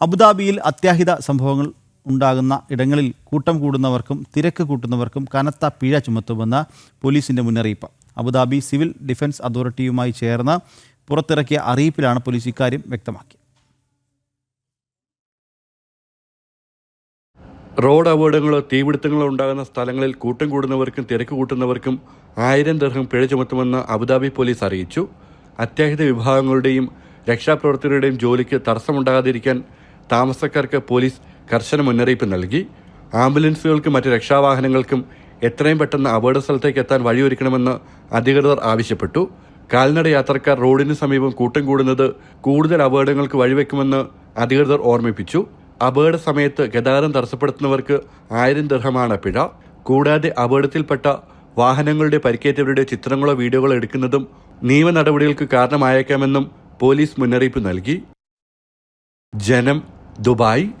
അബുദാബിയിൽ അത്യാഹിത സംഭവങ്ങൾ ഉണ്ടാകുന്ന ഇടങ്ങളിൽ കൂട്ടം കൂടുന്നവർക്കും തിരക്ക് കൂട്ടുന്നവർക്കും കനത്ത പിഴ ചുമത്തുമെന്ന് പോലീസിന്റെ മുന്നറിയിപ്പ്. അബുദാബി സിവിൽ ഡിഫൻസ് അതോറിറ്റിയുമായി ചേർന്ന് പുറത്തിറക്കിയ അറിയിപ്പിലാണ് പോലീസ് ഇക്കാര്യം വ്യക്തമാക്കിയത്. റോഡ് അപകടങ്ങളോ തീപിടുത്തങ്ങളോ ഉണ്ടാകുന്ന സ്ഥലങ്ങളിൽ കൂട്ടം കൂടുന്നവർക്കും തിരക്ക് കൂട്ടുന്നവർക്കും ആയിരം ദർഹം പിഴ ചുമത്തുമെന്ന് അബുദാബി പോലീസ് അറിയിച്ചു. അത്യാഹിത വിഭാഗങ്ങളുടെയും രക്ഷാപ്രവർത്തകരുടെയും ജോലിക്ക് തടസ്സമുണ്ടാകാതിരിക്കാൻ താമസക്കാർക്ക് പോലീസ് കർശന മുന്നറിയിപ്പ് നൽകി. ആംബുലൻസുകൾക്കും മറ്റ് രക്ഷാവാഹനങ്ങൾക്കും എത്രയും പെട്ടെന്ന് അപകട സ്ഥലത്തേക്ക് എത്താൻ വഴിയൊരുക്കണമെന്ന് അധികൃതർ ആവശ്യപ്പെട്ടു. കാൽനട യാത്രക്കാർ റോഡിന് സമീപം കൂട്ടം കൂടുന്നത് കൂടുതൽ അപകടങ്ങൾക്ക് വഴിവെക്കുമെന്ന് അധികൃതർ ഓർമ്മിപ്പിച്ചു. അപകട സമയത്ത് ഗതാഗതം തടസ്സപ്പെടുത്തുന്നവർക്ക് ആയിരം ദൃഹമാണ് പിഴ. കൂടാതെ അപകടത്തിൽപ്പെട്ട വാഹനങ്ങളുടെ പരിക്കേറ്റവരുടെ ചിത്രങ്ങളോ വീഡിയോകളോ എടുക്കുന്നതും നിയമ നടപടികൾക്ക് കാരണമായേക്കാമെന്നും പോലീസ് മുന്നറിയിപ്പ് നൽകി. ജനം Dubai,